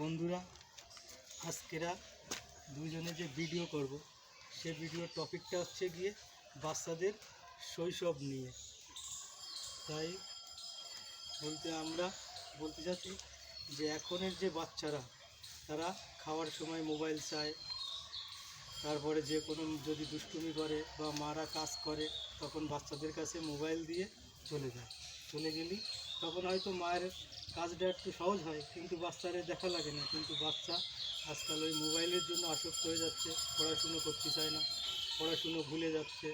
বন্ধুরা, আজকেরা দুজনে যে ভিডিও করব, সে ভিডিওর টপিকটা হচ্ছে গিয়ে বাচ্চাদের শৈশব নিয়ে। তাই বলতে আমরা বলতে চাচ্ছি যে এখনের যে বাচ্চারা, তারা খাওয়ার সময় মোবাইল চায়, তারপরে যে কোনো যদি দুষ্টুমি করে বা মারা কাজ করে, তখন বাচ্চাদের কাছে মোবাইল দিয়ে চলে যায়। চলে গেলি, তখন হয়তো মায়ের কাজটা একটু সহজ হয়, কিন্তু বাচ্চারে দেখা লাগে না, কিন্তু বাচ্চা আজকাল ওই মোবাইলের জন্য আসক্ত হয়ে যাচ্ছে, পড়াশুনো করতে চায় না, পড়াশুনো ভুলে যাচ্ছে।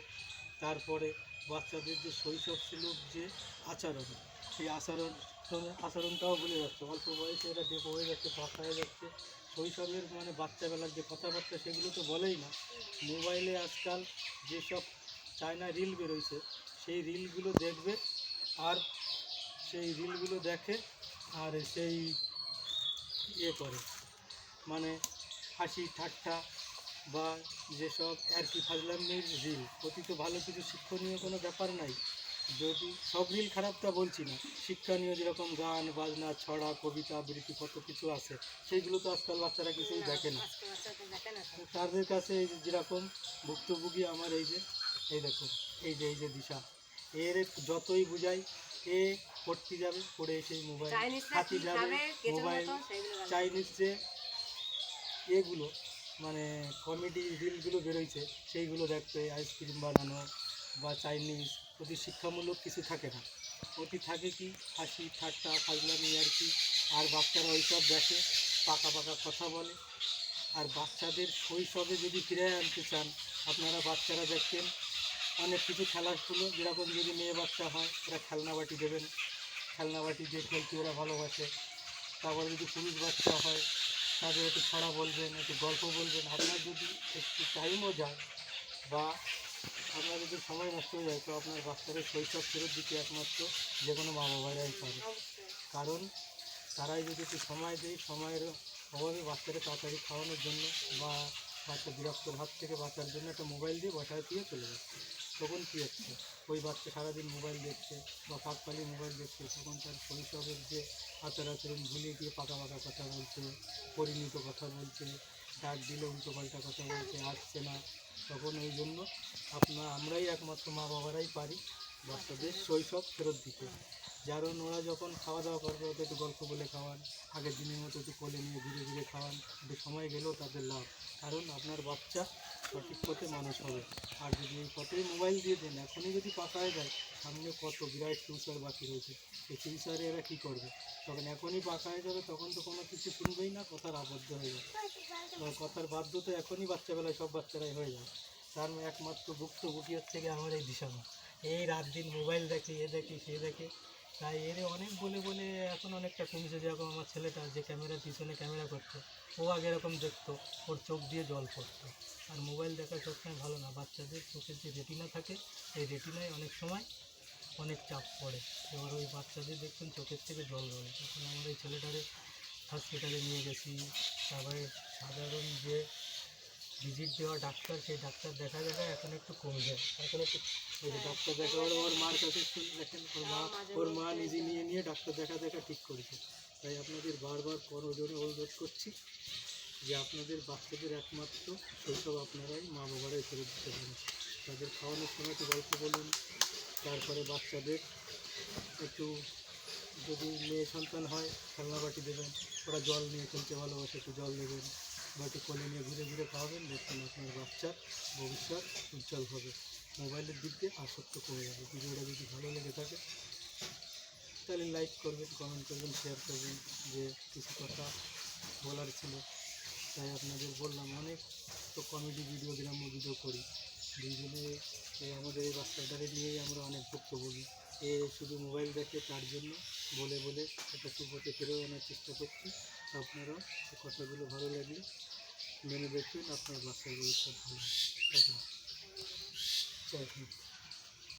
তারপরে বাচ্চাদের যে শৈশব সুলভ যে আচরণ, সেই আচরণ, আচরণটাও ভুলে যাচ্ছে। অল্প বয়সে এরা ডেপো হয়ে যাচ্ছে, বাচ্চা হয়ে যাচ্ছে। শৈশবের মানে বাচ্চাবেলার যে কথাবার্তা, সেগুলো তো বলেই না। মোবাইলে আজকাল যেসব চায়না রিল বেরোইছে, সেই রিলগুলো দেখবে আর সেই রিলগুলো দেখে আর সেই ইয়ে করে। মানে হাসি, ঠাট্টা বা যেসব আর কি ফাজলামির রিল অতি তো ভালো কিছু শিক্ষণীয় কোনো ব্যাপার নাই। যদি সব রিল খারাপটা বলছি না, শিক্ষণীয় যেরকম গান, বাজনা, ছড়া, কবিতা, আবৃত্তি, কত কিছু আছে, সেইগুলো তো আজকাল বাচ্চারা কিছুই দেখে না। তাদের কাছে এই যেরকম ভুক্তভোগী আমার এই যে, এই দেখুন, এই যে এই যে দিশা। এর যতই বুঝাই এ পড়তে যাবে পড়ে এসে মোবাইল হাতি যাবে মোবাইল চাইনিজ যে এগুলো মানে কমেডি রিলগুলো বেরোইছে সেইগুলো দেখতে আইসক্রিম বানানো বা চাইনিজ অতি শিক্ষামূলক কিছু থাকে না। অতি থাকে কি হাসি ঠাট্টা ফাজলামি আর কি আর বাচ্চারা ওইসব দেখে পাকা পাকা কথা বলে। আর বাচ্চাদের শৈশবে যদি ফিরে আনতে চান আপনারা বাচ্চারা দেখতেন অনেক কিছু খেলাধুলো যেরকম যদি মেয়ে বাচ্চা হয়, ওরা খেলনা বাটি দেবেন খেলনা বাটি দিয়ে খেলতে ওরা ভালোবাসে। তারপরে যদি পুরুষ বাচ্চা হয়, তাদের একটু ছড়া বলবেন, একটু গল্প বলবেন। আপনার যদি একটু টাইমও যায় বা আপনার যদি সময় নষ্ট হয়ে যায়, তো আপনার বাচ্চাদের শৈশব ফেরত দিতে একমাত্র যে কোনো মা বাবারাই পারে। কারণ তারাই যদি একটু সময় দেয়, সময়ের অভাবে বাচ্চাদের তাড়াতাড়ি খাওয়ানোর জন্য বা বাচ্চা বিরক্তর হাত থেকে বাঁচার জন্য একটা মোবাইল দিয়ে বসায় দিয়ে চলে যাচ্ছে। তখন কী হচ্ছে? ওই বাচ্চা সারাদিন মোবাইল দেখছে বা কাকপালি মোবাইল দেখছে, তখন তার শৈশবের যে আচার আচরণ ভুলে গিয়ে পাকা পাকা কথা বলছে, পরিণত কথা বলছে, ডাক দিলে উল্টো পাল্টা কথা বলছে, আসছে না। তখন ওই জন্য আপনার আমরাই একমাত্র মা বাবারাই পারি। বাচ্চাদের শৈশব ফেরত দিতে। কারণ ওরা যখন খাওয়া দাওয়া করবে, ওদের একটু গল্প বলে খাওয়ান, আগের দিনের মতো একটু কোলে নিয়ে ধীরে ধীরে খাওয়ান, একটু সময় গেলেও তাদের লাভ। কারণ আপনার বাচ্চা সঠিক পথে মানুষ হবে। আর যদি এই পথেই মোবাইল দিয়ে দেন, এখনই যদি পাকা হয়ে যায় সামনে কত বিরাট ফিউচার বাকি রয়েছে। সেই ফিউচারে এরা কী করবে? তখন এখনই পাকা হয়ে যাবে, তখন তো কোনো কিছু শুনবেই না, কথার আবদ্ধ হয়ে যাবে। কথার বাধ্য তো এখনই বাচ্চাবেলায় সব বাচ্চারাই হয়ে যায় তার একমাত্র ভুক্তভোগী হচ্ছে গিয়ে আমার এই দিশামা। এই রাত দিন মোবাইল দেখে, এ দেখে, সে দেখে। তাই এর অনেক বলে বলে এখন অনেকটা কমেছে যেরকম আমার ছেলেটা যে ক্যামেরার পিছনে ক্যামেরা করতো, ও আগে এরকম দেখতো, ওর চোখ দিয়ে জল পড়তো। আর মোবাইল দেখা সবসময় ভালো না, বাচ্চাদের চোখের যে রেটিনা থাকে, এই রেটিনায় অনেক সময় অনেক চাপ পড়ে। এবার ওই বাচ্চাদের দেখবেন চোখের থেকে জল গড়ে তখন আমরা এই ছেলেটারে হসপিটালে নিয়ে গেছি, তারপরে সাধারণ যে ভিজিট দেওয়া ডাক্তার, সেই ডাক্তার দেখা দেখা এখন একটু কমে যায় এখন একটু ডাক্তার দেখা ওর মার কাছে দেখেন, ওর মা ওর মা নিজে নিয়ে নিয়ে ডাক্তার দেখা দেখা ঠিক করেছে। তাই আপনাদের বারবার করজোরে অনুরোধ করছি যে আপনাদের বাচ্চাদের একমাত্র শৈশব আপনারাই মা বাবারাই ফেরত দিতে পারেন। তাদের খাওয়ানোর সময় একটু গল্প বলুন, তারপরে বাচ্চাদের একটু যদি মেয়ে সন্তান হয় খেলনা বাটি দেবেন, ওরা জল নিয়ে খেলতে ভালোবাসে, একটু জল দেবেন। বা একটু কোলে নিয়ে ঘুরে ঘুরে খাওয়াবেন, দেখবেন আপনার বাচ্চার ভবিষ্যৎ উজ্জ্বল হবে। মোবাইলের দিক দিয়ে আসক্ত কমে যাবে। ভিডিওটা যদি ভালো লেগে থাকে, তাহলে লাইক করবেন কমেন্ট করবেন শেয়ার করবেন যে কিছু কথা বলার ছিল। তাই আপনাদের বললাম, অনেক তো কমেডি ভিডিও গ্রাম্য ভিডিও করি। দুইজনে এই আমাদের এই বাচ্চাটারে নিয়েই আমরা অনেক ভুক্তভোগী। এ শুধু মোবাইল দেখে, তার জন্য বলে বলে একটা সুপথে ফেরেও আনার চেষ্টা করছি। আপনারা কথাগুলো ভালো লাগলে। মেনে দেখবেন আপনার বাচ্চাগুলো সব ভালো।